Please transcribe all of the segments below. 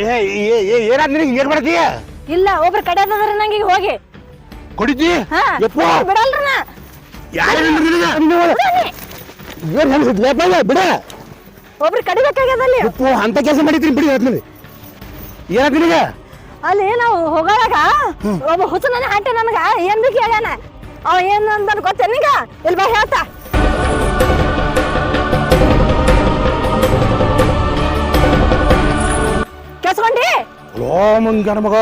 ಏ ಏ- ಏ- ಏನಾದ್ ನಿನಗೆ ಏನ್ ಮಾಡ್ತೀಯ ಇಲ್ಲ ಒಬ್ರು ಕಡೆ ಅದಾರ ನಂಗೆ ಈಗ ಹೋಗಿ. ಕೊಡಿದ್ದಿ? ಹಾ ಯಪ್ಪ ಬಿಡಲ್ರಿ ನಾ ಯಾರು ಏನ್ ಬಿಡ. ಒಬ್ರು ಕಡಿಬೇಕಾಗ್ಯದ ಅಲ್ಲಿ ಯಪ್ಪು ಅಂತ ಕೆಲಸ ಮಾಡಿದ್ರಿ ಬಿಡಿ ಹೇಳ್ತೀನಿ. ಏನಾದ್ ನಿನಗೆ? ಅಲ್ಲಿ ನಾವು ಹೋಗೋವಾಗ ಒಬ್ಬ ಹುಚ್ಚ ನನ್ನ ಹಾಂಟೆ ನನಗ ಏನ್ ಬೇಕು ಹೇಳ್ಯಾನ? ಅವ ಏನ್ ಅಂತ ಗೊತ್ತೇನೀಗ ಇಲ್ಲಿ ಬಾ ಹೇಳ್ತಾ? ಓ ಗಣಮಗ ಮಗ.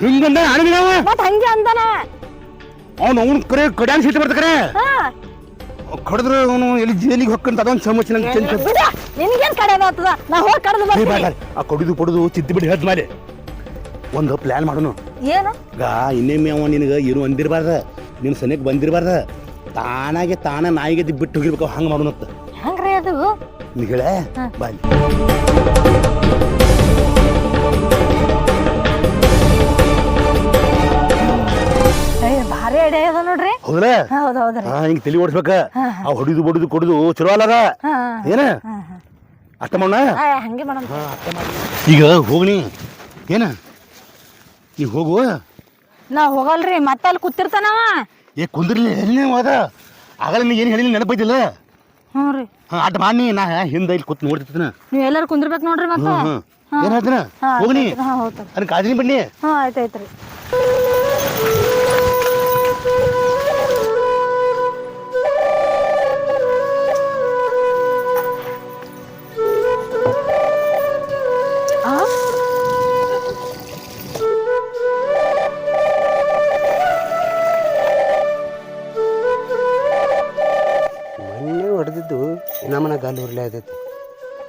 ಹಿಂಗಂದ ಅಣಬಿನವ ಮತ್ ಹಂಗೆ ಅಂದಾನ. ಅವ್ನು ಅವ್ನು ಕರೆ ಕಡ್ಯಾನ್ ಸಿಟ್ಟು ಬರ್ತ ಕರೆ? ಕಡಿದ್ರೆ ಅವನು ಎಲ್ಲಿ ಜೇಲಿಗೆ ಹೊಕ್ಕಂತ? ಅದೊಂದು ಸಮಸ್ಯೆ ನಂಗೆ ನಿನ್ಗೇನ್ ಕಡೆ ಆತದ ನಾ ಹೋಗಿ ಕಡ್ದು ಏ, ಬರ್ತೀನಿ. ಆ ಕೊಡಿದು ಪಡುದು ಚಿತ್ತಿ ಬಿಡಿ ಹೇಳ್ತ ಮೇಲೆ. ಒಂದು ಪ್ಲಾನ್ ಮಾಡೋನು. ಏನು? ಈಗ ಇನ್ನೊಮ್ಮೆ ಅವ ನಿನಗೆ ಏನು ಅಂದಿರಬಾರ್ದ? ನಿನ್ನ ಸನಿಯಕ್ಕೆ ಬಂದಿರಬಾರ್ದ? ತಾನಾಗೆ ತಾನ ನಾಯಿಗೆ ಬಿಟ್ಟು ಹೋಗಿರ್ಬೇಕು ಹಂಗೆ ಮಾಡೋಣತ್ತ ಹೆಂಗ್ರಿ ಅದು? ನೀ ಹೇಳ. ಬಾಯ್ ಐಡಿಯಾ ಅದ ನೋಡ್ರಿ? ಹೌದಲ್ಲ ಹೌದ್ ಹೌದ್ರಿ. ಹಾ ಹಿಂಗೆ ತಲೆ ಓಡಿಸ್ಬೇಕ? ಆ ಹೊಡಿದು ಬಡಿದು ಕೊಡುದು ಚಲೋ ಅಲ್ಲದ ಏನ? ಅಷ್ಟ ಮಾಡೋಣ ಆ, ಹಂಗೆ ಮೇಡಮ್ ಈಗ ಹೋಗ್ನಿ. ಏನ? ನೀ ಹೋಗು. ನಾ ಹೋಗಲ್ರಿ ಮತ್ತೆ ಅಲ್ಲಿ ಕೂತಿರ್ತಾನವ ಏ ಕುಂದ್ರಲಿ ಎಲ್ಲಿ ಹೋದ ಆಗಲ್ಲ ನೀ ಏನು ಹೇಳಿ ನೆನಪೈತಿಲ್ಲ? ಹ್ಞೂ ರೀ. ಹಾ ಅಡ್ಡ ಮಾಡಿ ನಾ ಹಿಂದೆ ಇಲ್ಲಿ ಕೂತ್ ನೋಡ್ತಿರ್ತೀನಿ. ನೀವು ಎಲ್ಲಾರು ಕುಂದ್ರಬೇಕು ನೋಡ್ರಿ ಮತ್ತೆ? ಹ್ಮ್ ಹ್ಮ್. ಏನ್ ಹೇಳ್ತೀನ? ಹಾ ಹೋಗ್ನಿ. ಹಾ ಅದನ್ನ ಕಾಜಿನಿ ಬನ್ನಿ. ಹ್ಞೂ ಆಯ್ತು ಆಯ್ತು ರೀ. ಆದೈತಿ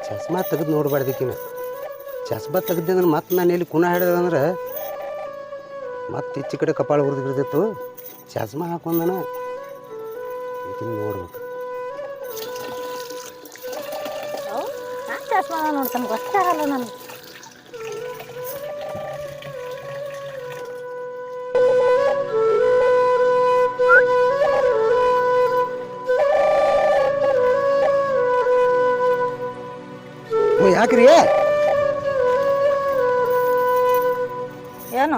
ಚಸ್ಮಾ ತೆಗೆದು ನೋಡಬಾರ್ದಿಕ್ಕಿನ. ಚಸ್ಮಾ ತೆಗ್ದಂದ್ರೆ ಮತ್ತೆ ನಾನು ಎಲ್ಲಿ ಕುಣ ಹಿಡ್ದಂದ್ರೆ ಮತ್ತೆ ಈಚೆ ಕಡೆ ಕಪಾಳ ಹುರಿದಿರ್ತಿತ್ತು ಚಸ್ಮಾ ಹಾಕೊಂಡನ ಇದನ್ನ ನೋಡ್ಬೇಕು. ಚಸ್ಮಾ ನೋಡ್ತಾನೆ ಗೊತ್ತಾಗಲ್ಲ ನನಗೆ. ಹ್ಞೂ ಯಾಕ್ರಿ ಏನು?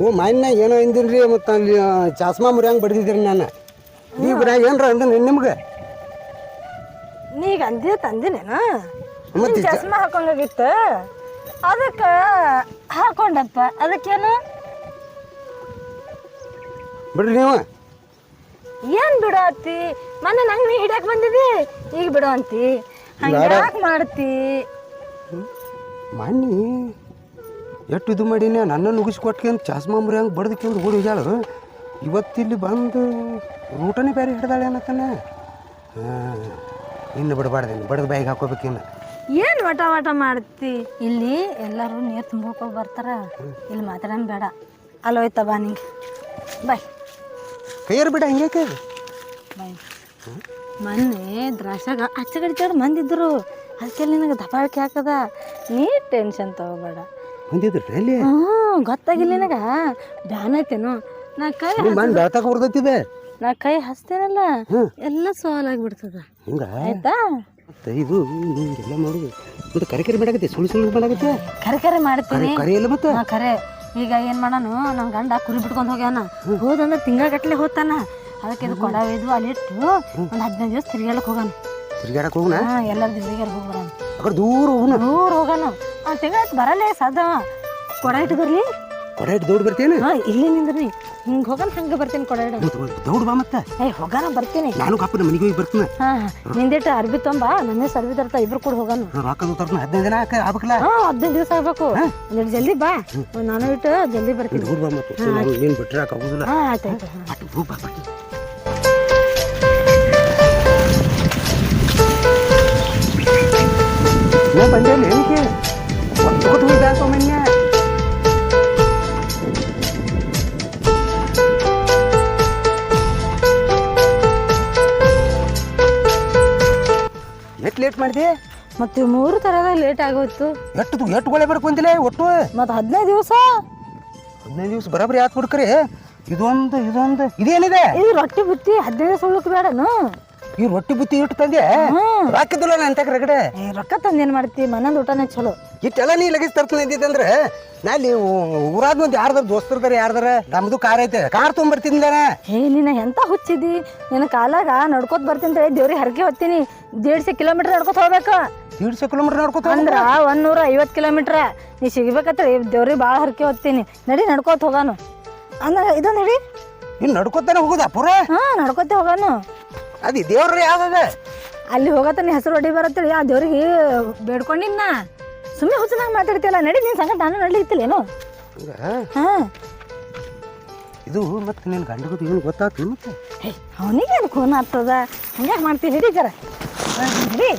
ಓ ಮಾನ್ಯ ಏನೋ ಅಂದಿನ್ರಿ ಮತ್ತು ಅಲ್ಲಿ ಚಾಸ್ಮಾ ಮುರಿಯಂಗೆ ಬಡ್ದಿದ್ದೀರಿ ನಾನು ಈ ಬರಾಗ ಏನ್ರ ಅಂದ್ರೆ ನಿಮ್ಗೆ? ನೀಗ ಅಂದಿ ತಂದಿನೇನಾ? ಮತ್ತೆ ನಿನ್ ಚಸ್ಮಾ ಹಾಕೊಂಡೋಗಿತ್ತು ಅದಕ್ಕೆ ಹಾಕೊಂಡಪ್ಪ ಅದಕ್ಕೇನು? ಬಿಡ್ರಿ ನೀವು. ಏನ್ ಬಿಡು ಅತ್ತಿ? ಮೊನ್ನೆ ನಂಗೆ ನೀ ಹಿಡಿಯಕ್ ಬಂದಿದ್ದಿ. ಈಗ ಬಿಡು ಅಂತಿ. ಹಂಗ ಬೇಡ. ಯಾಕೆ ಮಾಡ್ತಿ? ಮಾನ್ಯ ಎಷ್ಟು ಇದು ಮಾಡೀನಿ ನನ್ನ ನುಗ್ಗಿಸ್ಕೊಟ್ಕೊಂಡು ಮುರಿ ಹಂಗೆ ಬಡ್ದಕ್ಕೆಂದು ಓಡಿ ಹೋಗ್ಯಾಳು ಇವತ್ತಿಲ್ಲಿ ಬಂದು ರೂಟನೇ ಬೇರೆ ಹಿಡ್ದಾಳೆ ಏನತ್ತಾನೆ ಹಾಂ ಇನ್ನು ಬಿಡಬಾರ್ದೇನು ಬಡ್ದು ಬಾಯಿಗೆ ಹಾಕೋಬೇಕೇನು ಏನು ವಟ ವಟ ಮಾಡ್ತಿ? ಇಲ್ಲಿ ಎಲ್ಲರೂ ನೀರು ತುಂಬೋಕೋ ಬರ್ತಾರ. ಇಲ್ಲಿ ಮಾತಾಡೋಣ ಬೇಡ. ಅಲ್ಲೋಯ್ತ ಬಾ ನಿಂಗೆ. ಬಾಯ್. ಕೈಯರ್ ಬಿಡ ಹಿಂಗೈತೆ ಬಾಯ್. ಮೊನ್ನೆ ದ್ರಾಕ್ಷಾಗ ಆಚೆ ಮಂದಿದ್ರು. ಅದಕ್ಕೆ ನಿನಗೆ ದಬಾಳಿಕೆ ಹಾಕದ? ನೀ ಟೆನ್ಷನ್ ತಗೋಬೇಡ. ಬಂದಿದ್ರು ಎಲ್ಲಿ ಹ್ಞೂ ಗೊತ್ತಾಗಿಲ್ಲ ನಿನಗೆ. ಬ್ಯಾನ್ ಐತೇನು ನಾ ಕೈ ಬೆಳ್ತಾಕ ಹೊರ್ದತ್ತಿದೆ ನಾ ಕೈ ಹಚ್ತೇನಲ್ಲ. ಎಲ್ಲ ಸೋಲಾಗ್ಬಿಡ್ತದ ಹಿಂಗ? ಆಯ್ತಾ? ಮತ್ತೆ ಇದು ಹಿಂಗೆಲ್ಲ ಮಾಡುದು. ಮತ್ತೆ ಕರೆ ಕರೆ ಮಾಡಾಕತ್ತೆ? ಸುಳ್ಳು ಸುಳ್ಳು ಮಾಡಾಕತ್ತೆ? ಕರೆ ಕರೆ ಮಾಡ್ತೀನಿ. ಕರೆ ಇಲ್ಲ ಮತ್ತೆ? ನಾ ಖರೆ ಈಗ ಏನು ಮಾಡನು? ನಮ್ಮ ಗಂಡ ಕುರಿ ಬಿಟ್ಕೊಂಡ್ ಹೋಗ್ಯಾನ. ಹೋದಂದ್ರೆ ತಿಂಗಳ ಗಟ್ಲೆ ಹೋಗ್ತಾನ. ಅದಕ್ಕೆ ಇದು ಕೊಡ ಒಯ್ದು ಅಲ್ಲಿ ಇಟ್ಟು ಒಂದ್ ಹದಿನೈದು ದಿವಸ ತಿರ್ಗಾಲಕ್ಕೆ ಹೋಗಾನ ತಿರ್ಗಾಡಕ್ಕೆ ಹೋಗೋಣ ಎಲ್ಲರ ದಿವ್ರಿಗೆ ಹೋಗೋಣ ಬರೋಣ. ದೂರ ಹೋಗೋಣ ದೂರ ಹೋಗೋಣ. ಆ ತಿಂಗಳ ಬರಲ್ಲೇ ಸದಾ ಕೊಡ ಇಟ್ಟು ಬರ್ಲಿ. ಕೊಡ ಇಟ್ಟು ದೌಡ್ ಬರ್ತೀನಿ ಹಾ ಇಲ್ಲಿ ನಿಂದ್ರಿ. ಹಿಂಗೆ ಹೋಗನ್ ಹಂಗ ಬರ್ತೀನಿ ಕೊಡ ಇಡು ದೌಡ್ ಬಾ ಮತ್ತೆ. ಏ ಹೋಗಾನ ಬರ್ತೀನಿ. ನಾನು ಕಪ್ಪನ ಮನೆಗೆ ಹೋಗಿ ಬರ್ತೀನಿ. ಹಾ ನಿಂದಿಟ್ಟು ಅರ್ಬಿ ತೊಂಬ ನನ್ನ ಅರ್ಬಿ ತರ್ತಾ ಇಬ್ರು ಕೂಡ ಹೋಗೋಣ. ರೊಕ್ಕ ತರ್ತೀನಿ ಹದಿನೈದು ದಿನ ಆಗ್ಬೇಕಲ್ಲ? ಹಾ ಹದಿನೈದು ದಿವಸ ಆಗ್ಬೇಕು. ನೀವು ಜಲ್ದಿ ಬಾ. ನಾನು ಇಟ್ಟು ಜಲ್ದಿ ಬರ್ತೀನಿ. ದೌಡ್ ಬಾ ಮತ್ತೆ. ನೀನು ಬಿಟ್ರೆ ಆಗೋದಿಲ್ಲ. ಹಾ ಆಯ್ತಾಯ್ತು ಹಾ. ಅಟ್ಟು ಹೋಗಿ ಬಾ ಬರ್ತೀನಿ ನಾ ಬಂದೆ ಏನಕ್ಕೆ ಒಂದು ಹೋಗಿ ಮನ್ಯ ಎಷ್ಟು ಲೇಟ್ ಮಾಡಿದೆ? ಮತ್ತೆ ಮೂರು ತರದ ಲೇಟ್ ಆಗೋಯ್ತು. ಎಷ್ಟು ಎಷ್ಟು ಗೊಳೆ ಬರ್ಕೊಂತಿಲ್ಲ ಒಟ್ಟು? ಮತ್ತೆ ಹದಿನೈದು ದಿವಸ? ಹದಿನೈದು ದಿವಸ ಬರಬರಿ ಆತ್ ಬಿಡ್ಕರಿ. ಇದೊಂದು ಇದೊಂದು ಇದೇನಿದೆ? ಇದು ರೊಟ್ಟಿ ಬುತ್ತಿ ಹದಿನೈದು ಸುಳ್ಳಕ್ ಬೇಡನು ಈ ರೊಟ್ಟಿ ಬುತ್ತಿ ಇಟ್ಟು ತಂದೆ. ರಾಕಿದ್ದಿಲ್ಲ ಅಂತಕ್ಕೆ ರಗಡೆ? ಏ, ರೊಕ್ಕ ತಂದೇನ್ ಮಾಡ್ತಿ? ಮನಂದ್ ಊಟನೇ ಚಲೋ ಇಟ್ಟೆಲ್ಲ ನೀ ಲಗೇಜ್ ತರ್ತೀನಿ ಅಂದಿದ್ದಂದ್ರೆ ನಾ ನೀ ಊರಾದ ಮಂದಿ ಯಾರ್ದಾರ ದೋಸ್ತರ್ದಾರ ಯಾರ್ದಾರ ನಮ್ದು ಕಾರ್ ಐತೆ. ಕಾರ್ ತೊಗೊಂಬರ್ತಿದ್ದ ಹೇ ನೀನ ಎಂತ ಹುಚ್ಚಿದಿ ನಿನ್ನ ಕಾಲಾಗ ನಡ್ಕೋತ ಬರ್ತೀನಿ ಅಂತ ಹೇಳಿ ದೇವ್ರಿಗೆ ಹರಕೆ ಹೊತ್ತೀನಿ. ದೇಡ್ಸೆ ಕಿಲೋಮೀಟರ್ ನಡ್ಕೋತ ಹೋಗ್ಬೇಕು. ದೀಡ್ಸೆ ಕಿಲೋಮೀಟರ್ ನಡ್ಕೋತ ಅಂದ್ರ ಒಂದ್ ನೂರ ಐವತ್ ಕಿಲೋಮೀಟ್ರ. ನೀ ಸಿಗ್ಬೇಕತ್ರ ದೇವ್ರಿಗೆ ಭಾಳ ಹರಕೆ ಹೊತ್ತೀನಿ. ನಡಿ ನಡ್ಕೋತ ಹೋಗಾನು. ಅಂದ್ರ ಇದೊಂದ್ ನಡಿ. ನೀನ್ ನಡ್ಕೋತಾನೆ ಹೋಗುದಾ ಪುರ? ಹಾ ನಡ್ಕೋತ ಹೋಗಾನು. ಅದು ದೇವ್ರ ಯಾವ್ದದ? ಅಲ್ಲಿ ಹೋಗತ್ತ ನೀ ಹೆಸರು ಒಡಿ ಬರತ್ತೇಳಿ. ಆ ದೇವ್ರಿಗೆ ಬೇಡ್ಕೊಂಡಿನ್ನ. ಸುಮ್ಮನೆ ಹುಚ್ಚನಾಗ ಮಾತಾಡ್ತೀಯಲ್ಲ ನಡಿ ನಿನ್ ಸಂಗಟ ನಾನು ನಡ್ಲಿತ್ತಿಲ್ಲೇನು ಹಂಗ ಹಾ. ಇದು ಮತ್ತೆ ನಿನ್ನ ಗಂಡಗದು ಏನು ಗೊತ್ತಾತು ಮತ್ತೆ ಅವನಿಗೆ ಏನು ಖೂನ್ ಆಗ್ತದ? ಹಂಗೆ ಮಾಡ್ತೀವಿ ಹಿಡಿ ಜರ. ಹಾ, ಹಿಡಿ.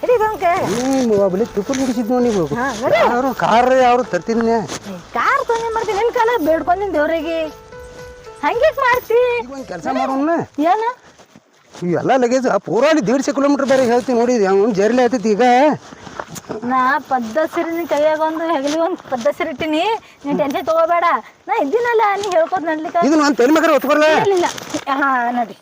ಹಿಡಿ ತುಕುಲ್ ನೀವು ಒಬ್ಬಲಿ ತುಪ್ಪು ಹಿಡಿಸಿದ್ ನೀವು. ಯಾರು ಕಾರ್ ಅವರು ತರ್ತೀನಿ ಕಾರ್ ತೊಂದು ಮಾಡ್ತೀನಿ ನಿನ್ ಕಾಲ ಬೇಡ್ಕೊಂಡಿನ ದೇವ್ರಿಗೆ. ಹಂಗೆ ಮಾಡ್ತಿ? ಕೆಲಸ ಮಾಡೋಣ. ಏನ? ಇವೆಲ್ಲ ಲಗೇಜ್ ಪೂರ ಅಲ್ಲಿ ದೀಡ್ಸೆ ಕಿಲೋಮೀಟರ್ ಬೇರೆ ಹೇಳ್ತೀನಿ ನೋಡಿ ಅವ್ನು ಜರ್ಲಿ ಆಯ್ತೈತಿ ಈಗ. ನಾ ಪದ್ದ ಸಿರಿ ನಿನ್ ಕೈಯಾಗ ಒಂದು ಹೆಗಲಿ ಒಂದು ಪದ್ದ ಸಿರಿ ಇಟ್ಟಿನಿ. ನೀನ್ ಟೆನ್ಷನ್ ತಗೋಬೇಡ. ನಾ ಇದ್ದೀನಲ್ಲ ನೀ ಹೇಳ್ಕೊತ ನಡ್ಲಿಕ್ಕೆ. ಇದು ಒಂದು ತಲೆ ಮಗರ ಹೊತ್ಕೊಲ್ಲ ಇಲ್ಲ ಹಾ ನಡಿ.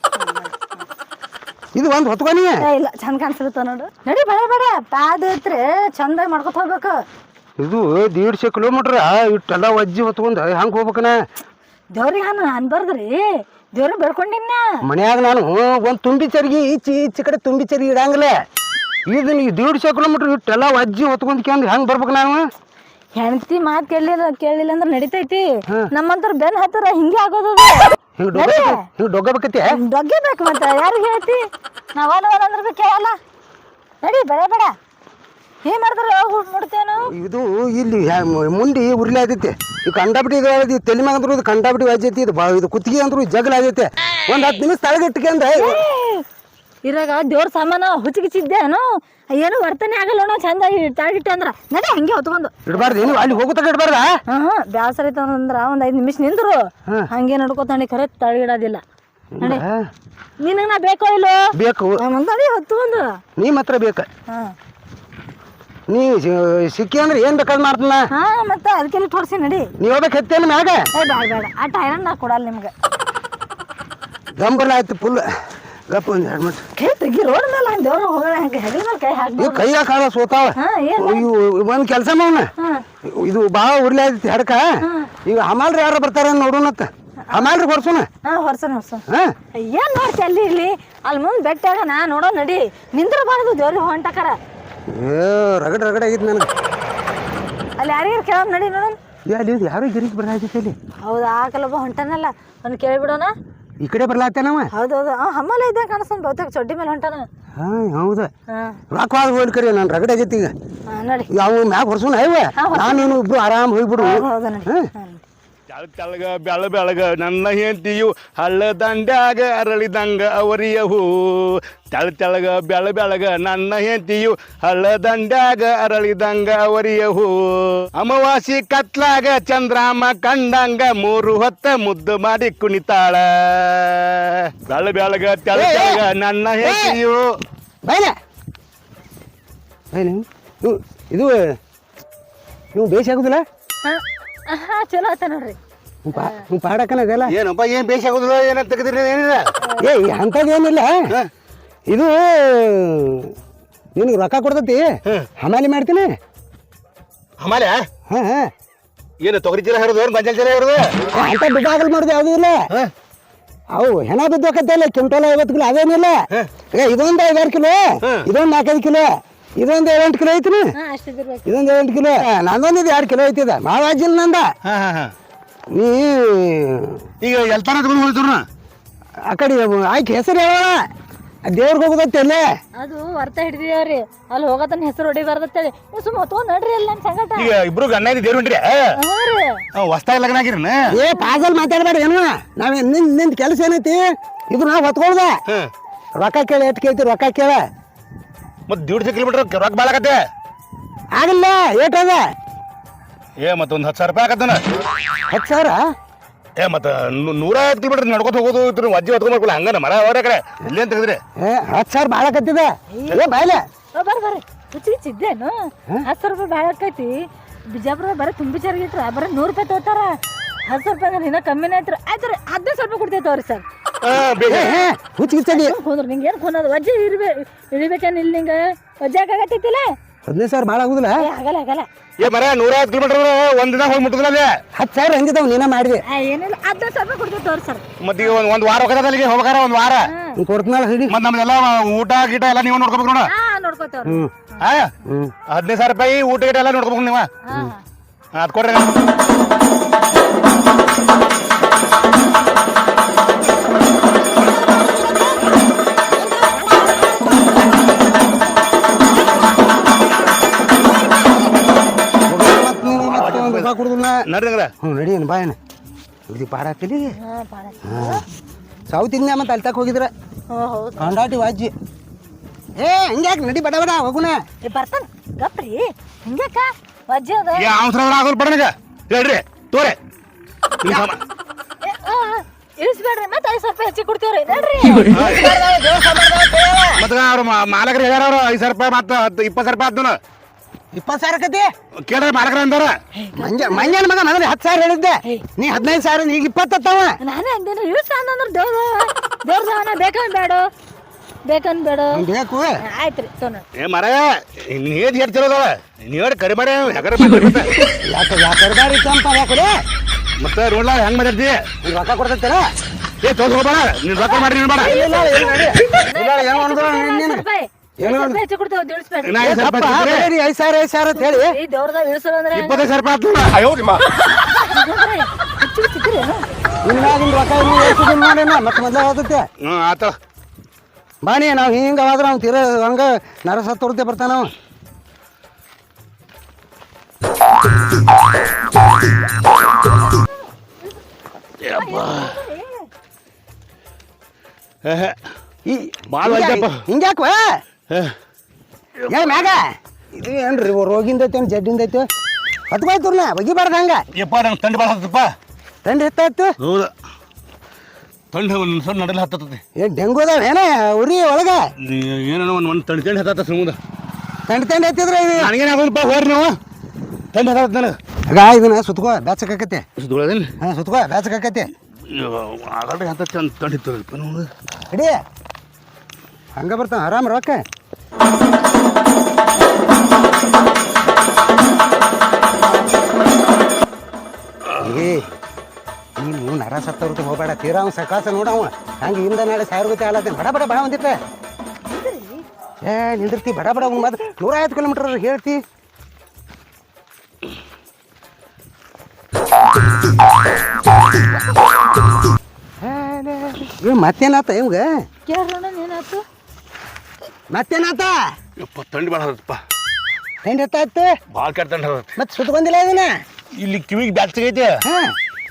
ಇದು ಒಂದು ಹೊತ್ಕೊನಿ ಇಲ್ಲ ಚಂದ ಕಾಣಿಸಿರುತ್ತ ನೋಡು. ನಡಿ ಬೇಡ ಬೇಡ. ಪಾದ ಐತ್ರಿ ಚಂದ ಮಾಡ್ಕೊತ ಹೋಗ್ಬೇಕು. ಇದು ದೀಡ್ಸೆ ಕಿಲೋಮೀಟ್ರ್ ಇಟ್ಟೆಲ್ಲ ಒಜ್ಜಿ ಹೊತ್ಕೊಂಡು ಹಂಗೆ ಹೋಗ್ಬೇಕನ? ದೇವ್ರಿಗೆ ಹಾನ ಅನ್ಬಾರ್ದ್ರಿ. ದೇವ್ರಿಗೆ ಬೇಡ್ಕೊಂಡಿನ ಮನ್ಯಾಗ ನಾನು ಒಂದು ತುಂಬಿ ಚರಿಗಿ ಈಚೆ ಈಚೆ ಕಡೆ ತುಂಬಿ ಚರಿಗೆ ಇಡಂಗಿಲ್ಲ. ಇದನ್ನ ಈ ದೀಡ್ಸೆ ಕಿಲೋಮೀಟ್ರ್ ಇಟ್ಟೆಲ್ಲ ಅಜ್ಜಿ ಹೊತ್ಕೊಂಡ್ಕೊಂಡು ಹೆಂಗೆ ಬರ್ಬೇಕು ನಾನು? ಹೆಂಡತಿ ಮಾತು ಕೇಳಿಲ್ಲ ಕೇಳಿಲ್ಲ ಅಂದ್ರೆ ನಡಿತೈತಿ. ನಮ್ಮಂತರ ಬೆನ್ ಹತ್ತರ ಹಿಂಗೆ ಆಗೋದು ಡೊಗ್ಗಬೇಕತಿ ಡೊಗ್ಗ ಹಿಂಗೆ ಡೊಗ್ಗೆ ಬೇಕು ಮತ್ತೆ ಯಾರಿಗೆ ಹೇಳ್ತಿ? ನಾವಲ್ಲ ಅಂದ್ರೆ ಕೇಳಲ್ಲ. ನಡಿ ಬೇಡ ಬೇಡ. ಏನ್ ನೋಡ್ತೇನು ಇದು ಇಲ್ಲಿ ಮುಂಡಿ ಉರ್ಲಿ ಆದಿತ್ತೆ. ಈ ಕಂಡಾಪಿಟಿ ಇದು ತಲೆ ಮ್ಯಾಗ ಅಂದ್ರು ಇದು ಕಂಡಾಬಿಟ್ಟು ವಾಜೈತಿ ಇದು. ಬಾ ಇದು ಕುತ್ತಿಗೆ ಅಂದ್ರು ಜಗಲ್ ಆಗೈತೆ ಒಂದ್ ಹತ್ತು ನಿಮಿಷ ತಳಗಿಟ್ಕೊಂಡ್ರೆ ಇರಾಗ ದೇವ್ರ ಸಾಮಾನ ಹುಚ್ಚಿಗಿಚ್ಚಿದ್ದೇನು ಏನು? ವರ್ತನೆ ಆಗಲ್ಲ ಅಣ್ಣ ಚಂದ ತಾಳಿಟ್ಟು ಅಂದ್ರ. ನಡಿ ಹಂಗೆ ಹೊತ್ಕೊಂಡು. ಇಡಬಾರ್ದು. ಏನು ಅಲ್ಲಿ ಹೋಗುತ್ತಾ ಇಡಬಾರ್ದ? ಹಾ ಹಾ. ಬ್ಯಾಸರ ಐತ ಅಂದ್ರ ಒಂದ್ ಐದ್ ನಿಮಿಷ ನಿಂದ್ರು. ಹಂಗೆ ನಡ್ಕೋತಾನೆ ಕರೆ ಖರೆ ತಳಿಗಿಡೋದಿಲ್ಲ ನಡಿ. ನಿನಗೆ ನಾ ಬೇಕೋ ಇಲ್ಲೋ? ಬೇಕು. ಹೊತ್ತು ಹೊತ್ಕೊಂಡು. ನೀ ಮಾತ್ರ ಬೇಕ. ಹಾ. ನೀ ಸಿಕ್ಕಿ ಅಂದ್ರೆ ಏನ್ ಬೇಕಾದ್ ಮಾಡ್ತಾನ ಹಾ ಮತ್ತೆ ಅದಕ್ಕೆ ತೋರಿಸಿ ನಡಿ. ನೀ ಹೋಗ್ಬೇಕು ಹೆತ್ತೇನು ಮ್ಯಾಗ? ಏ ಬೇಡ ಬೇಡ. ಆ ಟೈರನ್ ನಾ ಕೊಡಲ್ಲ ನಿಮ್ಗೆ. ಗಂಬಲ ಆಯ್ತು ಫುಲ್ ಗಪ್ಪ ಒಂದು ಎರಡು ಮಿನಿಟ್ ಕೈ ತೆಗಿ ರೋಡ್ ಮೇಲೆ ಹಂಗೆ ದೇವ್ರ ಹೋಗೋಣ ಹಂಗೆ ಹೆಗಲ ಮೇಲೆ ಕೈ ಹಾಕಿ ನೀವು ಕೈಯ ಕಾಲ ಸೋತಾವ ಹಾ ಏನು ಇವು ಒಂದು ಕೆಲಸ ಮಾಡೋಣ ಇದು ಭಾಳ ಉರ್ಲಿ ಆಯ್ತು ಹೆಡ್ಕ. ಈಗ ಹಮಾಲ್ರಿ ಯಾರು ಬರ್ತಾರ ನೋಡೋಣತ್ತ ಹಮಾಲ್ರಿ ಹೊರ್ಸೋಣ. ಹಾ ಹೊರ್ಸನ್ ಹೊರ್ಸನ್ ಹಾ. ಏನ್ ನೋಡ್ತಿ ಅಲ್ಲಿ ಇಲ್ಲಿ? ಅಲ್ಲಿ ಮುಂದೆ ಬೆಟ್ಟಾಗ ನಾ ನೋಡೋ ನಡಿ. ನಿಂದ್ರಬಾರ್ದು ದೇವ್ರಿಗೆ ಹೊಂಟಕರ. ರಗಡ ರಗಡ ಆಗಿತ್ತು ನನಗೆ. ಅಲ್ಲಿ ಯಾರಿಗಾರ ಕೇಳೋಣ ನಡಿ ನೋಡೋಣ ಏ, ಅಲ್ಲಿ ಯಾರು ಗಿರಿಗೆ ಬರಾಕೈತಿ ಅಲ್ಲಿ ಆ ಆಕಲೊಬ್ಬ ಹೊಂಟಾನಲ್ಲ ಅವ್ನು ಕೇಳಿಬಿಡೋಣ. ಈ ಕಡೆ ಬರ್ಲಾತ್ತೇನವ ಹೌದೌದು ಆ ಹಮ್ಮಲ್ಲ ಇದ್ದಂಗೆ ಕಾಣಿಸ್ತಾನ ಬಹುತೇಕ ಚಡ್ಡಿ ಮೇಲೆ ಹೊಂಟಾನ. ಹಾ ಹೌದು. ರೊಕ್ಕ ಹೋಗಿ ಹೋಗ್ಲಿ ಕರಿ ನಾನು ರಗಡೆ ಆಗೈತಿ ಈಗ. ನಡಿ. ಯಾವ ಮ್ಯಾಗ ಹೊರ್ಸೋಣ ಅಯ್ವ ನಾನು ನೀನು ಇಬ್ರು ಆರಾಮ್ ಹೋಗ್ಬಿಡು. ಹೌದು ನೋಡಿ. ನಡಿ ಹಾ. ತೆಳ ತೆಳಗ ಬೆಳ ಬೆಳಗ ನನ್ನ ಹೆಂಡತಿಯು ಹಳ್ಳ ದಂಡ್ಯಾಗ ಅರಳಿದಂಗ ಅವರಿಯ ಹೂ ತೆಳ ತೆಳಗ ಬೆಳ ಬೆಳಗ ನನ್ನ ಹೆಂಡತಿಯು ಹಳ್ಳ ದಂಡ್ಯಾಗ ಅರಳಿದಂಗ ಅವರಿಯ ಹೂ ಅಮಾವಾಸಿ ಕತ್ಲಾಗ ಚಂದ್ರಾಮ ಕಂಡಂಗ ಮೂರು ಹೊತ್ತ ಮುದ್ದು ಮಾಡಿ ಕುಣಿತಾಳ. ಬೆಳ ಬೆಳಗ ತೆಳ ತೆಳಗ ನನ್ನ ಹೆಂಡತಿಯು. ಇದು ನೀವು ಬೇಸಿ ಆಗುದಿಲ್ಲ ಹಾ ಹಾ ಚಲೋ ಆತ ನೋಡ್ರಿ. ನೀವು ಪಾ ನೀವು ಪಾಡಕ್ಕನ ಅದೆಲ್ಲ ಏನಪ್ಪ ಏನ್ ಬೇಸಿ ಆಗುದಿಲ್ಲ ಏನ ತೆಗೆದ್ರಿ ಏನಿಲ್ಲ? ಏ ಅಂಥದ್ದೇನಿಲ್ಲ ಇದು ನಿನಗೆ ರೊಕ್ಕ ಕೊಡ್ತೈತಿ? ಹಮಾಲಿ ಮಾಡ್ತೀನಿ. ಆಮೇಲೆ ಹಾಂ ಹಾಂ. ಏನು ತೊಗರಿ ಜೀರ ಹರಿದು ಏನು ಗೊಂಜಾಳ ಚೀಲ ಹರಿದು? ಅಂತ ದುಡ್ಡು ಆಗಲ್ ಮಾಡುದು ಯಾವುದೂ ಇಲ್ಲ. ಅವು ಹೆಣ ಬಿದ್ದೋಕತ್ತಲ್ಲ ಕ್ವಿಂಟಲ್ ಐವತ್ತು ಕಿಲೋ ಅದೇನಿಲ್ಲ. ಏ ಇದೊಂದು ಐದಾರು ಕಿಲೋ ಇದೊಂದು ನಾಲ್ಕೈದು ಕಿಲೋ ಇದೊಂದು ಏಳೆಂಟು ಕಿಲೋ ಐತಿನಿ? ಇದೊಂದು ಏಳೆಂಟು ಕಿಲೋ. ನಂದೊಂದು ಇದು ಎರಡು ಕಿಲೋ ಐತಿದ. ಅಜ್ಜಿಲ್ಲ ನಂದ. ಹಾಂ ಹಾಂ ಹಾಂ. ನೀ ಈಗ ಎಲ್ತಾನ ತಗೊಂಡು ಹೋಗ್ತಾರ ಆ ಕಡೆ ಆಯ್ಕೆ ಹೆಸರು ಯಾವ ದೇವ್ರಿಗೆ ಹೋಗುದತ್ತೆ ಅಲ್ಲೇ. ಅದು ವರ್ತ ಹಿಡಿದಿದೇವ್ರಿ ಅಲ್ಲಿ ಹೋಗತನ ಹೆಸರು ಹೊಡಿಬಾರ್ದತ್ತೇಳಿ ಸುಮ್ಮ ಹೊತ್ಕೊಂಡ್ ನಡ್ರಿ ಅಲ್ಲಿ ನಮ್ಮ ಸಂಗಟ. ಈಗ ಇಬ್ರು ಗಂಡ ಇದ್ದು ದೇವ್ರು ಹೊಂಟ್ರಿ ಹೊಸ್ತಾಗಿ ಲಗ್ನ ಆಗಿರನ? ಏ ಪಾಸಲ್ ಮಾತಾಡಬೇಡ ಏನು? ನಾವೇ ನಿನ್ನಿಂದ ಕೆಲಸ ಏನೈತಿ? ಇದು ನಾವು ಹೊತ್ಕೊಳ್ದ. ರೊಕ್ಕ ಕೇಳಿ ಎಷ್ಟು ಕೇಳ್ತಿ ರೊಕ್ಕ ಕೇಳ. ಮತ್ತೆ ದುಡ್ಡು ಕಿಲೋಮೀಟರ್ ರೊಕ್ಕ ಭಾಳ ಆಗತ್ತೆ. ಆಗಲ್ಲ ಏಟದ ಏ ಮತ್ತೆ ಒಂದು ಹತ್ತು ಸಾವಿರ ರೂಪಾಯಿ ಆಗತ್ತನ. ಹತ್ತು ಸಾವಿರ? ಏ ಮತ್ತೆ ನೂರ ಐವತ್ತು ಕಿಲೋಮೀಟರ್ ನಡ್ಕೊತ ಹೋಗೋದು ಇದ್ರ ಅಜ್ಜಿ ಹೊತ್ಕೊಂಡು ಮಾಡ್ಕೊಲ್ಲ. ಹಂಗನ ಮರ ಅವರ ಕಡೆ. ಇಲ್ಲೇನ್ ತೆಗೆದ್ರಿ ಏ ಹತ್ತು ಸಾವಿರ ಭಾಳ ಕತ್ತಿದ ಏ ಬಾಯ್ಲೆ. ಬರ್ರಿ ಬರ್ರಿ. ಹುಚ್ಚಿ ಇದ್ದೇನು? ಹತ್ತು ರೂಪಾಯಿ ಭಾಳ ಆಕೈತಿ ಬಿಜಾಪುರ ಬರೀ ತುಂಬಿ ಚರ್ಗಿಟ್ರ ಬರೀ ನೂರು ರೂಪಾಯಿ ತಗೋತಾರ. ಹತ್ತು ರೂಪಾಯಿ ಅಂದ್ರೆ ಇನ್ನೂ ಕಮ್ಮಿನೇ ಐತ್ರಿ. ಆಯ್ತು ರೀ ಹದಿನೈದು ಸ್ವಲ್ಪ ಕೊಡ್ತೈತೆ ತಗೋರಿ ಸರ್. ಹುಚ್ಚಿ ಹುಚ್ಚಿ ಹೋದ್ರ ನಿಂಗೆ ಏನು ಕೊನೋದು? ವಜ್ಜೆ ಇರ್ಬೇ ಇಳಿಬೇಕೇನು ಇಲ್ಲಿ ನಿಂಗೆ? ವಜ್ಜೆ ಆಗತ್ತೈತಿಲ್ಲ ಹದಿನೈದು ಸಾವಿರ ಭಾಳ ಆಗುದಿಲ್ಲ? ಏ ಆಗಲ್ಲ ಆಗಲ್ಲ. ಏ ಮರ ನೂರೈವತ್ತು ಕಿಲೋಮೀಟರ್ ಒಂದ್ ದಿನ ಹೋಗಿ ಮುಟ್ಟದಿಲ್ಲ ಅಲ್ಲಿ? ಹತ್ತು ಸಾವಿರ ಹಂಗಿದಾವ್ ನೀನ ಮಾಡಿದೆ? ಆ, ಏನಿಲ್ಲ ಹದಿನೈದು ಸಾವಿರ ರೂಪಾಯಿ ಕೊಡ್ತೀವಿ ತೋರಿ ಸರ್. ಮತ್ತೆ ಈಗ ಒಂದ್ ಒಂದ್ ವಾರ ಹೋಗದ ಅಲ್ಲಿಗೆ? ಹೋಗ್ಬೇಕಾರ ಒಂದ್ ವಾರ? ನೀ ಕೊಡ್ತೀನಲ್ಲ ಹಿಡಿ. ಮತ್ ನಮ್ದೆಲ್ಲ ಊಟ ಗೀಟ ಎಲ್ಲ ನೀವು ನೋಡ್ಕೋಬೇಕು ನೋಡ. ಹಾ ನೋಡ್ಕೋತೇವ್ರಿ. ಹ್ಞೂ ಆ ಹ್ಞೂ ಹದಿನೈದು ಸಾವಿರ ರೂಪಾಯಿ ಊಟ ಗೀಟ ಎಲ್ಲ ನೋಡ್ಕೋಬೇಕು ನೀವ? ಹಾ. ಅದ್ ಕೊಡ್ರಿ ಕೊಡುದಿಲ್ಲ. ನಡ್ರಿ ಹಂಗಾರ. ಹ್ಞೂ ಹಾಂ ಸೌತ್ ಇಂಡಿಯಾ ಮತ್ತೆ ಅಲ್ಲಿ ತಕ ಹೋಗಿದ್ರ ಕಾಂಡಾಟಿ ವಾಜ್ಜಿ. ಏ ಹಂಗ್ಯಾಕೆ ನಡಿ ಬಡ ಬಡ ಹೋಗುಣ ಏ ಬರ್ತಾನ. ಗಪ್ರಿ. ಹಿಂಗ್ಯಾಕ ವಜ್ಜೆ ಅದ. ಅವಸರ ಬಡನಗ. ಹೇಳ್ರಿ ತೋರೆ. ಇಳಿಸ್ಬೇಡ್ರಿ. ಮತ್ತೆ ಐದು ಸಾವಿರ ರೂಪಾಯಿ ಹೆಚ್ಚಿಗೆ ಕೊಡ್ತೀವ್ರಿ. ನೋಡ್ರಿ. ಮತ್ತ ಅವ್ರ ಮಾಲಕರು ಹೇಳ್ಯಾರ ಅವ್ರು ಐದು ಸಾವಿರ ರೂಪಾಯಿ ಮತ್ತೆ ಇಪ್ಪತ್ತು ಸಾವಿರ ರೂಪಾಯಿ ಆದ್ನು ಇಪ್ಪತ್ತು ಸಾವಿರ ಕತಿ ಕೇಳ್ರಿ ಮಾರಕರ ಅಂದಾರ ಮಂಜ ಮಂಜನ ಮಗ ನನಗೆ ಹತ್ತು ಸಾವಿರ ಹೇಳಿದ್ದೆ ನೀ ಹದಿನೈದು ಸಾವಿರ ಈಗ ಇಪ್ಪತ್ತು ಹತ್ತವ ನಾನೇ ಅಂದೇನು ಇಳಿಸ ಅಂದ್ರೆ ದೇವ್ರ ದೇವ್ರ ಸಾವನ ಬೇಕನ್ ಬೇಡ ಬೇಕನ್ ಬೇಡ ಬೇಕು ಆಯ್ತ್ರಿ ಸೋನ ಏ ಮರ ನೀದ್ ಹೇಳ್ತಿರೋದ ನೀ ಹೇಳಿ ಕರಿ ಮರ ಯಾಕರ ಯಾಕೆ ಯಾಕೆ ಬಾರಿ ಅಂತ ಯಾಕಡೆ ಮತ್ತೆ ನೋಡ್ಲ ಹೆಂಗ್ ಮಾಡಿರ್ತಿ ನೀನು ರೊಕ್ಕ ಕೊಡ್ತೈತಲ್ಲ ಏ ತೋರ್ಸ್ ಹೋಗ್ಬೇಡ ನೀನ್ ರೊಕ್ಕ ಮಾಡಿ ನೀನ್ ಬೇಡ ಇಲ್ಲ ಇಲ್ಲ ಏನು ನೀನು ಐದು ಸಾವಿರ ಐದು ಸಾವಿರ ಅಂತ ಹೇಳಿ. ಇಪ್ಪತ್ತೈದು ಸಾವಿರ ರೂಪಾಯಿ ಆತು. ಬಾಣಿ ನಾವು ಹಿಂಗೆ ಆದ್ರ ಅವ್ನು ತೀರ ಹಂಗ ನರಸ ತೋರ್ತೆ ಬರ್ತಾನ ಅವ ಈ ಭಾಳ ಹಿಂಗ್ಯಾಕ್ವಾ ಹಿಂಗ್ಯಾಕವ ಏ ಮ್ಯಾಗ. ಇದು ಏನ್ರಿ ರೋಗಿಂದ ರೋಗಿಂದೈತೆ ಏನು ಜಡ್ಡಿಂದೈತೆ ಹತ್ಕೋಯ್ತುರ್ನ ಒಗಿಬಾರ್ದು ಹಂಗ. ಯಪ್ಪ ನಂಗೆ ತಂಡ ಭಾಳ ಹತ್ತಪ್ಪ ತಂಡಿ ಎತ್ತಾಯ್ತು ಹೌದು? ತಂಡ ಒಂದು ಸಣ್ಣ ನಡಲಿ ಹತ್ತತತಿ. ಏನ್ ಡೆಂಗು ಅದಾವ ಏನ? ಉರಿ ಒಳಗ? ಏನೋ ಒಂದು ಒಂದು ತಂಡ ತಂಡ ಹತ್ತತ್ತ ಸುಮ್ಮದ ತಂಡ ತಂಡ ಎತ್ತಿದ್ರೆ ನನಗೇನು ಆಗೋದಪ್ಪ ಹೋರಿ ನಾವು. ತಂಡ ಹತ್ತತ್ತ ನನಗೆ. ಆಗ ಇದನ್ನ ಸುತ್ಕೋ ಬ್ಯಾಚಕಾಕತ್ತೆ ಸುತ್ತುಗಳದೇನು ಹಾಂ ಸುತ್ಕೋ ಬ್ಯಾಚಕಾಕತ್ತೆ ಆಗಲ್ರಿ ಹತ್ತ ಚಂದ ತಂಡ ಇತ್ತು ನೋಡು. ಹಂಗ ಬರ್ತಾವ ಆರಾಮ್ ರೊಕ್ಕ? ಏ ನೀನು ನರ ಸತ್ತವ್ರದ್ದು ಹೋಗಬೇಡ. ತೀರಾ ಅವ್ನು ಸಕಾಸ ನೋಡವ ಹಂಗೆ ಹಿಂದ ನಾಳೆ ಸಾವಿರ ರೂಪಾಯಿ ಆಲತ್ತೇನೆ ಬಡ ಬಡ ಬಡ ಒಂದಿತ್ತ ಏ, ನಿಂದಿರ್ತಿ, ಬಡ ಬಡ ಮಾತ್ರ ಮತ್ತೆ ನೂರ ಐವತ್ತು ಕಿಲೋಮೀಟರ್ ಹೇಳ್ತಿ. ಇವ್ ಮತ್ತೇನಾತ ಇವಂಗ? ಕೇಳ್ರೋಣ ಏನಾಯ್ತು ಮತ್ತೇನಾತ? ಯಪ್ಪ ತಂಡಿ ಭಾಳ ಹತ್ತಪ್ಪ ಹೆಂಡ್ ಎತ್ತಾಯ್ತು ಭಾಳ ಕೆಟ್ಟ ತಂಡಿ ಹತ್ತತ್ತ ಮತ್ತೆ ಸುತ್ಕೊಂಡಿಲ್ಲ ಇದನ್ನ? ಇಲ್ಲಿ ಕಿವಿಗೆ ಬ್ಯಾಸ್ಗೈತೆ ಹಾ.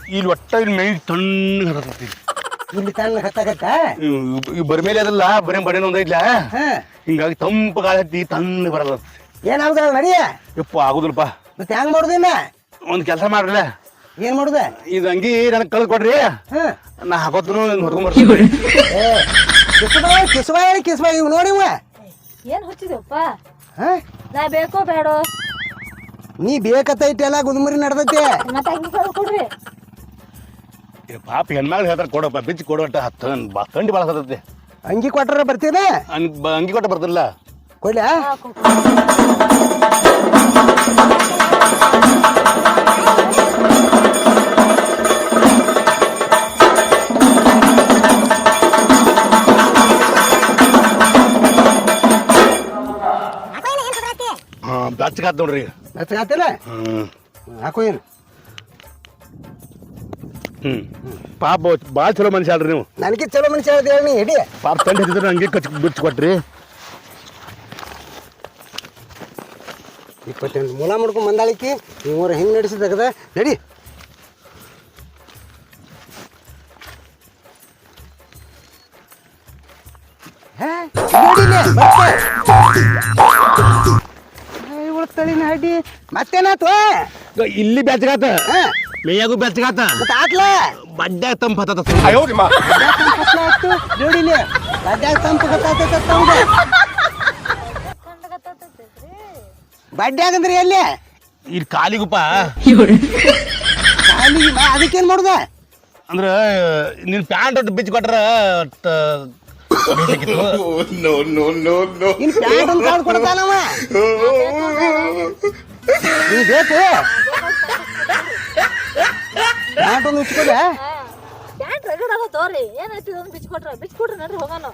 ಇಲ್ಲಿ ಒಟ್ಟ ಇಲ್ಲಿ ಮೈ ತಣ್ಣಗೆ ಹತ್ತತಿ ಇಲ್ಲಿ ತಣ್ಣ ಹತ್ತಾಗತ್ತ ಈ ಬರ್ಮೇಲೆ ಅದಲ್ಲ ಬರೀ ಬರೇನ ಒಂದ ಇಲ್ಲ ಹಾ. ಹಿಂಗಾಗಿ ತಂಪು ಗಾಳಿ ಹತ್ತಿ ತಣ್ಣಗೆ ಬರಲ್ಲ ಏನಾಗುದಲ್ಲ ನಡಿಯ? ಯಪ್ಪ ಆಗುದಿಲ್ಲಪ್ಪ. ಮತ್ತೆ ಹೆಂಗ್ ಮಾಡುದಿಲ್ಲ ಒಂದು ಕೆಲಸ ಮಾಡ್ರಲ್ಲ. ಏನ್ ಮಾಡುದ? ಇದು ಅಂಗಿ ನನಗೆ ಕಳ್ದು ಕೊಡ್ರಿ. ಹಾ. ನಾ ಹಾಕೋತನು ಹೊಡ್ಕೊಂಬರ್ತೀನಿ ಏ ಕಿಸ್ಬಾಯ್ ಕಿಸ್ಬಾಯ್ ಇವ್ ನೋಡಿ ಇವ. ಏನು ಹುಚ್ಚಿದೆವಪ್ಪ ಹಾ? ನಾ ಬೇಕೋ ಬೇಡೋ? ನೀ ಬೇಕತ್ತೈತಿ ಎಲ್ಲ ಗುದ್ಮುರಿ ನಡ್ದೈತಿ. ಮತ್ತೆ ಹಂಗೆ ಕೊಡ್ರಿ. ಏ ಪಾಪ ಹೆಣ್ಮಗಳು ಹೇಳ್ತಾರೆ ಕೊಡಪ್ಪ ಬಿಚ್ಚಿ ಕೊಡೋಟ ಹತ್ತು ಬಾ ತಂಡಿ ಭಾಳ ಹತ್ತತಿ. ಅಂಗಿ ಕೊಟ್ಟರೆ ಬರ್ತೀನಿ ಅಂಗಿ ಕೊಟ್ಟ ಬರ್ತಿಲ್ಲ ಕೊಡ್ಲ್ಯಾ ಹಾ, ಕೊಡು. ಹಾಂ ಬೆಚ್ಚಗೆ ಆತ್ ನೋಡ್ರಿ ಬೆಚ್ಚಗಾತಿಲ್ಲ ಹ್ಞೂ ಹಾಕೋ ಏನು ಹ್ಞೂ ಪಾಪ ಭಾಳ ಚಲೋ ಮನುಷ್ಯ ಅಲ್ರಿ ನೀವು. ನನಗೆ ಚಲೋ ಮನುಷ್ಯ ಹೇಳ್ದೆ ಹೇಳಿ ಹಿಡಿ ಪಾಪ ತಂಡಿ ಹತ್ತಿದ್ರೆ ಹಂಗೆ ಕಚ್ ಬಿಚ್ಚಿ ಕೊಟ್ರಿ. ಇಪ್ಪತ್ತೆಂಟು ಮೂಲ ಮಾಡ್ಕೊಂಡ್ ಬಂದಾಳಿಕಿ ಇವ್ರು ಹೆಂಗ್ ನಡೆಸಿದಾಗದ? ನಡಿ. ಹೇ, ನೋಡಿಲ್ಲಿ, ಬರ್ತೆ. ಹೇ, ಇವ್ಳ್ ತಳಿನ ಅಡ್ಡಿ ಮತ್ತೇನಾತು? ಇಲ್ಲಿ ಬೆಚ್ಚಗಾತ. ಹಾ. ಮೇಯಾಗೂ ಬೆಚ್ಚಗಾತ. ಮತ್ತೆ ಆತ್ಲ? ಬಡ್ಡೆ ತಂಪು ಹತ್ತತ್ತ ಆತು ನೋಡಿಲಿ ಬಡ್ಡ್ಯಾಗ ತಂಪು ಬಡ್ಡ್ಯಾಗ ಅಂದ್ರೆ ಎಲ್ಲಿ? ಇಲ್ಲಿ ಕಾಲಿಗುಪ್ಪ. ಕಾಲಿಗೆ ಅದಕ್ಕೇನ್ ಮಾಡುದ? ಅಂದ್ರೆ ನಿನ್ ಪ್ಯಾಂಟ್ ಬಿಚ್ಚ ಬಿಚ್ಚಿ ಕೊಟ್ರ ಒಟ್ಟ ನೋ ಇನ್ ಪ್ಯಾಂಟ್ ಒಂದು ಕಾರ್ಡ್ ಕೊಡ್ತಾನವ ನೀ ಬೇಕು? ಪ್ಯಾಂಟ್ ಒಂದು ಉಚ್ಕೊಲೆ ಪ್ಯಾಂಟ್ ರೆಡಿ ಅದ ತೋರಿ ಏನೈತಿ ಒಂದು ಕೊಟ್ರ? ನಡ್ರಿ ಹೋಗೋಣ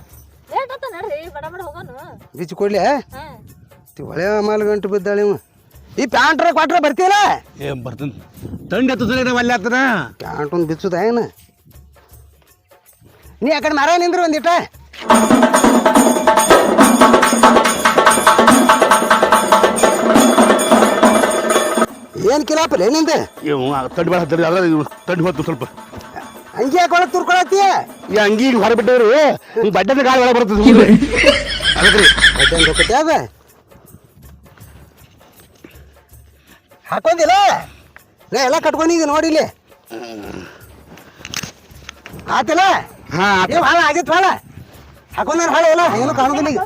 ಲೇಟ್ ಆತ ನಡ್ರಿ. ಬಡ ಬಡ ಹೋಗೋಣ ಬಿಚ್ಚಿ ಕೊಡ್ಲೆ? ಹಾ. ಒಳ್ಳೆ ಮಾಲ್ ಗಂಟು ಬಿದ್ದಾಳೆ ಇವ. ಈ ಪ್ಯಾಂಟ್ರ ಕೊಟ್ರೆ ಬರ್ತೀಯಲ್ಲ? ಏ ಬರ್ತೀನಿ. ತಂಡ ಸಲ ಒಲ್ಲೆ ಆಗ್ತದ? ಪ್ಯಾಂಟ್ ಒಂದು ಬಿಚ್ಚುದ ಏನು? ನೀ ಆ ಕಡೆ ಮರ ನಿಂದ್ರು ಒಂದಿಟ ಏನು ಕಿಲಾಪಲ್ಲ ನಿಂದ? ಇವ್ ತಂಡಿ ಭಾಳ ಹತ್ತಿರ ಅದ್ರ ತಂಡಿ ಹೋತು ಸ್ವಲ್ಪ. ಅಂಗಿ ಹಾಕೊಳಕ್ ತುರ್ಕೊಳತ್ತೀಯ? ಈ ಅಂಗಿ ಈಗ ಹೊರಬಿಟ್ಟವ್ರಿ ಈ ಬಡ್ಡದ ಗಾಳಿ ಒಳಗೆ ಬರ್ತದೆ ಸುಮ್ಮನೆ ಅದಕ್ಕೆ ರೀ. ಮತ್ತೇನು ಗೊತ್ತೈತೆ ಅದ? ಹಾಕೊಂದಿಲ್ಲ? ನಾ ಎಲ್ಲ ಕಟ್ಕೊಂಡಿದ್ದೆ ನೋಡಿ ಇಲ್ಲಿ. ಆತಲ್ಲ? ಹಾಂ ಅದೇ ಭಾಳ ಆಗಿತ್ತು ಭಾಳ. ಹಾಕೊಂಡ್ರೆ ಹಾಳೆ ಇಲ್ಲ ಏನು ಕಾಣುದಿಲ್ಲ ಈಗ.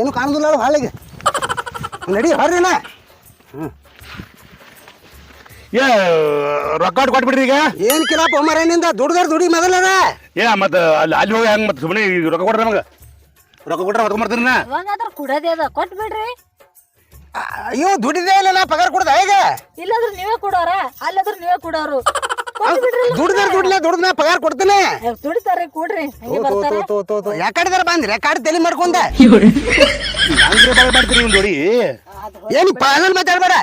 ಏನು ಕಾಣುದಿಲ್ಲ ಹಾಳೆಗೆ? ನಡಿ ಹೊರ್ರಿನ ಏ ರೊಕ್ಕ ಕೊಟ್ಬಿಡ್ರಿ ಈಗ. ಏನು ಕಿಲಾಪ ಮರೇನಿಂದ ದುಡ್ದಾರ ದುಡಿ ಮೊದಲದ ಏ ಮತ್ತೆ ಅಲ್ಲಿ ಅಲ್ಲಿ ಹೋಗಿ ಹೆಂಗೆ ಮತ್ತೆ ಸುಮ್ಮನೆ ರೊಕ್ಕ ಕೊಡ್ರಿ ನಮಗೆ. ರೊಕ್ಕ ಕೊಟ್ರೆ ಹೊತ್ಕೊಂಡ್ ಬರ್ತೀನಿ ನಾ. ಇವಾಗಾದ್ರ ಅದ ಕೊಟ್ ಬಿಡ್ರಿ. ಅಯ್ಯೋ ದುಡಿದೇ ಇಲ್ಲ ನಾ ಪಗಾರ ಕೊಡ್ದ ಈಗ? ಇಲ್ಲಾದ್ರೂ ನೀವೇ ಕೊಡೋರ? ಅಲ್ಲಾದ್ರೂ ನೀವೇ ಕೊಡೋರು. ದುಡ್ದಾರ ದುಡ್ಲೆ ದುಡ್ದು ನಾ ಪಗಾರ ಕೊಡ್ತೇನೆ. ಏ, ದುಡಿತಾರ್ರಿ ಕೊಡ್ರಿ. ಹಂಗೆ ಬರ್ತಾರ. ಯಾಕಡೆ ಬಂದ್ರಿ ಯಾಕಡೆ ತಲೆ ಮಾಡ್ಕೊಂಡ. ಹಂಗ್ರೆ ಬಾಳ ಮಾಡ್ತೀರಿ ಜೋಡಿ? ಏನು ಪಾಲನ್ ಮಾತಾಡ್ಬೇಡ.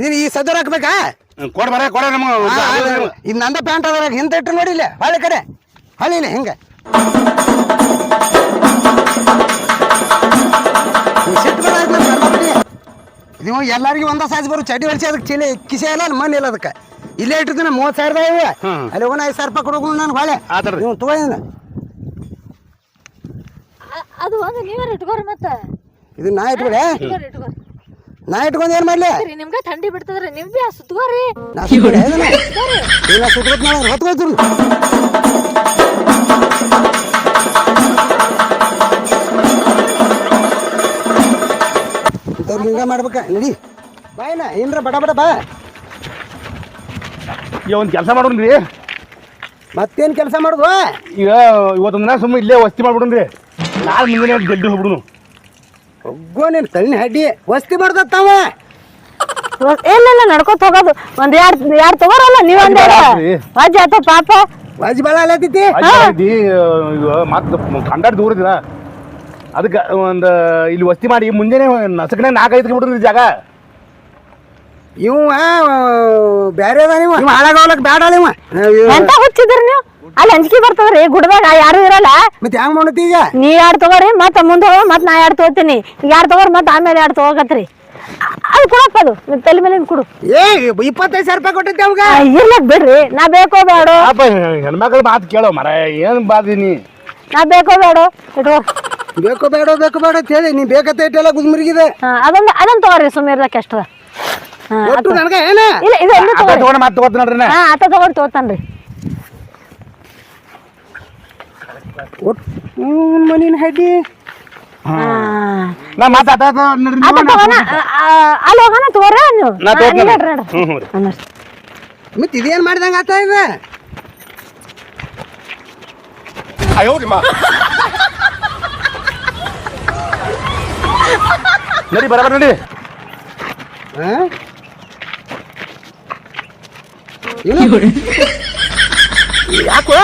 ನೀನು ಈ ಸದರ್ ಹಾಕ್ಬೇಕಾ? ಕೊಡ್ ಬರ ಕೊಡ ನಮಗೆ. ಇದು ನಂದ ಪ್ಯಾಂಟ್ ಅದ ಹಿಂದೆ ಇಟ್ಟು ನೋಡಿ ಹೊಳೆ ಕಡೆ. ಹೊಳೆ ಇಲ್ಲ ಹಿಂಗೆ. ನೀವು ಎಲ್ಲರಿಗೂ ಒಂದ ಸೈಜ್ ಬರು ಚಡಿ ಹೊಡಿಸಿ ಅದಕ್ಕೆ ಚೀಲ ಕಿಸೆ ಇಲ್ಲ ಮನೆ ಇಲ್ಲ ಅದಕ್ಕೆ. ಇಲ್ಲೇ ಇಟ್ಟಿದ್ದೀನಿ ಮೂವತ್ತು ಸಾವಿರದ ಇವೆ. ಅಲ್ಲಿ ಹೋಗೋಣ ಐದು ಸಾವಿರ ರೂಪಾಯಿ ಕೊಡೋದು ನಾನು ಹೊಳೆ. ಆತರ ನೀವು ತಗೋಯಿಂದ ಅದು ಒಂದು ನೀವೇ ಇಟ್ಕೋರಿ ಮತ್ತೆ. ಇದು ನಾ ಇಟ್ಕೋರಿ ನಾ ಇಟ್ಕೊಂಡು ಏನ್ ಮಾಡ್ಲಿ? ನಿಮ್ಗೆ ಥಂಡಿ ಬಿಡ್ತದ್ರಿ ನಿಮ್ ಬಿ ಸುತ್ತಗೋರಿ ನಾ ಇದನ್ನ ಇಲ್ಲ ಸುಟ್ಕೊತ್ ಮಾಡಿ ಹೊತ್ಕೊಯ್ತು ಇಂಥವ್ರು ಹಿಂಗ ಮಾಡ್ಬೇಕ ನಡಿ. ಬಾಯ್ನ ಏನ್ರ ಬಡ ಬಡ ಬಾ. ಈಗ ಒಂದು ಕೆಲಸ ಮಾಡೋಣ ರೀ ಮತ್ತೇನು ಕೆಲಸ ಮಾಡುದು? ಈಗ ಇವತ್ತೊಂದು ದಿನ ಸುಮ್ಮನೆ ಇಲ್ಲೇ ವಸ್ತಿ ಮಾಡ್ಬಿಡ್ರಿ ನಾಳೆ ಮುಂದಿನ ಜಲ್ದಿ ಹೋಗ್ಬಿಡುನು. ಒಗ್ಗೋ ನೀನು ತಳ್ಳಿ ಹಡ್ಡಿ. ವಸ್ತಿ ಮಾಡ್ದತ್ತಾವ ತಾವ? ಇಲ್ಲ ನಡ್ಕೊತ ಹೋಗೋದು. ಒಂದ್ ಎರಡ್ ಎರಡ್ ತಗೋರಲ್ಲ ನೀವ್ ಒಂದ್ ಆತ ಪಾಪ? ವಾಜಿ ಬಾಳ ಈಗ ಮತ್ತೆ ಕಂಡಾಡ್ ದೂರ ಅದಕ್ಕೆ ಒಂದು ಇಲ್ಲಿ ವಸ್ತಿ ಮಾಡಿ ಮುಂಜಾನೆ ನಸಕನೆ ನಾಲ್ಕೈದು ಬಿಡ್ರಿ ಜಾಗ. ಇವ ಬ್ಯಾರೆ ಅದ ನೀವು? ಇವ ಹಾಳಾಗೋಲಕ್ ಬ್ಯಾಡ ಅಲ್ಲ ಇವ ಎಂತ ಹುಚ್ಚಿದ್ರಿ ನೀವು? ಅಲ್ಲಿ ಅಂಜಿಕೆ ಬರ್ತದ್ರಿ ಗುಡ್ದಾಗ ಯಾರು ಇರಲ್ಲ. ಮತ್ತೆ ಹೆಂಗ್ ಮಾಡತ್ತಿ ಈಗ? ನೀ ಯಾರು ತಗೋರಿ ಮತ್ತ ಮುಂದೆ ಹೋಗ ಮತ್ ನಾ ಯಾರು ತಗೋತೀನಿ. ಎರಡ್ ತಗೋರಿ ಮತ್ತೆ ಆಮೇಲೆ ಯಾರು ತಗೋಕತ್ರಿ. ಅದು ಕೊಡಪ್ಪ ಅದು. ತಲೆ ಮೇಲೆ ಕೊಡು. ಏ ಇಪ್ಪತ್ತೈದು ಸಾವಿರ ರೂಪಾಯಿ ಕೊಟ್ಟಿದ್ದೆ ಅವಾಗ? ಇರ್ಲಕ್ ಬಿಡ್ರಿ. ನಾ ಬೇಕೋ ಬೇಡ ಅಪ್ಪ ಹೆಣ್ಮಕ್ಳು ಮಾತು ಕೇಳೋ ಮರ ಏನು ಬಾದಿನಿ ನಾ? ಬೇಕೋ ಬೇಡ ಇಟ್ಕೋ. ಬೇಕು ಬೇಡ ಬೇಕು ಬೇಡ ಅಂತ ಹೇಳಿ ನೀ ಬೇಕತ್ತ ಇಟ್ಟೆಲ್ಲ ಗುದ್ಮುರಿಗಿದೆ. ಅದೊಂದು ಅದೊಂದು ತಗೋರಿ ಸುಮ್ಮನೆ ಎಷ್ಟದ ಹಾ ಒಟ್ಟು ನನಗೆ ಏನ? ಇಲ್ಲ ಇದು ಒಂದು ಅದ ತಗೋರಿ ತಗೊಂಡು ಮಾತು ತಗೋತೀನಿ ನೋಡ್ರಿ ಹಾ ಆತ ತಗೊಂಡ್ ತಗೋತಾನ್ರಿ. ಒಟ್ಟು ಮನಿನ ಹಡ್ಡಿ. ಹಾ. ನಾ ಮಾತು ಆತ ನೋಡ್ರಿ ಆತ ತಗೋಣ. ಅಲ್ಲಿ ಹೋಗೋಣ ತಗೋರ ನೀವು. ನಾ. ಮತ್ತೆ ಇದೇನ್ ಮಾಡಿದಂಗ ಆತ ಇದ ನಡಿ ಬರಬರ ನಡಿ. ಹಾ? ಏನು? ಯಾಕೋ?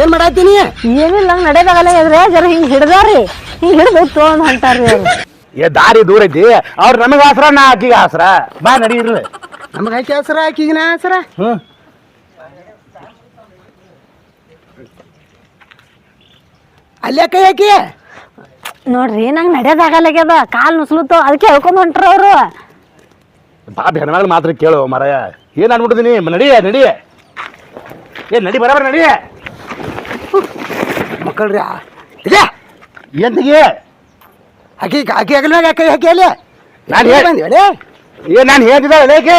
ಏನ್ ಮಾಡತ್ತೀನಿ ಏನಿಲ್ಲ ಹಂಗ್ ನಡೆದಾಗಲ್ಲ ಎದ್ರೆ ಜರ ಹಿಂಗ್ ಹಿಡ್ದಾರಿ ಹಿಂಗ್ ಹಿಡ್ದೈತು ಅಂತ ಅಂತಾರ್ರಿ ಅವ್ರು. ಏ ದಾರಿ ದೂರ ಐತಿ. ಅವ್ರು ನಮಗ ಆಸರ ನಾ ಆಕಿಗೆ ಆಸರ. ಬಾ ನಡಿ ಇರ್ಲಿ ಆಕಿ ಆಸರ ಹೆಸರ ಆಕಿಗಿನ ಆಸರ? ಹ್ಞೂ ಅಲ್ಲೇ ಕೈ ಹಾಕಿ ನೋಡ್ರಿ ನಂಗೆ ನಡೆಯೋದಾಗಲ್ಲಾಗ್ಯದ ಕಾಲ್ ನುಸ್ಲುತ್ತು ಅದಕ್ಕೆ ಹೇಳ್ಕೊಂಡ್ ಹೊಂಟ್ರ ಅವರು. ಪಾಪ ಹೆಣ್ಮಗಳು ಮಾತ್ರ ಕೇಳು ಮರಯ. ಏನು ಅನ್ಬಿಟ್ಟಿದ್ದೀನಿ ನಡಿಯ ನಡಿಯ. ಏ ನಡಿ ಬರಬರ ನಡಿ ಮಕ್ಕಳ್ರಿ ಇದೆ ತೆಗಿ? ಹಾಕಿ ಹಾಕಿ ಆಗಲ್ವಾಗ ಕೈ ಹಾಕಿ ಅಲ್ಲಿ? ನಾನ್ ಹೇಳಿ ಏ ನಾನು ಹೇಳ್ತಿದ್ದ ಲೇಕೆ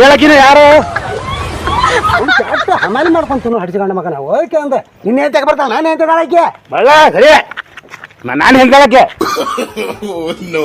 ಹೇಳಕಿನ ಯಾರು? ಹಮಾಲಿ ಮಾಡ್ಕೊಂತ ಹಡ್ಸಿಕೊಂಡ ಮಗನ. ಓಕೆ ಅಂದ. ನಿನ್ನೆ ಅಂತ ಬರ್ತಾವ ನಾನು ಎಂತ ಆಕೆ ಬಳ್ಳ ಸರಿ. ನಾನು ಹೆಂಗೆ ಹೇಳಕ್ಕೆ ನೋ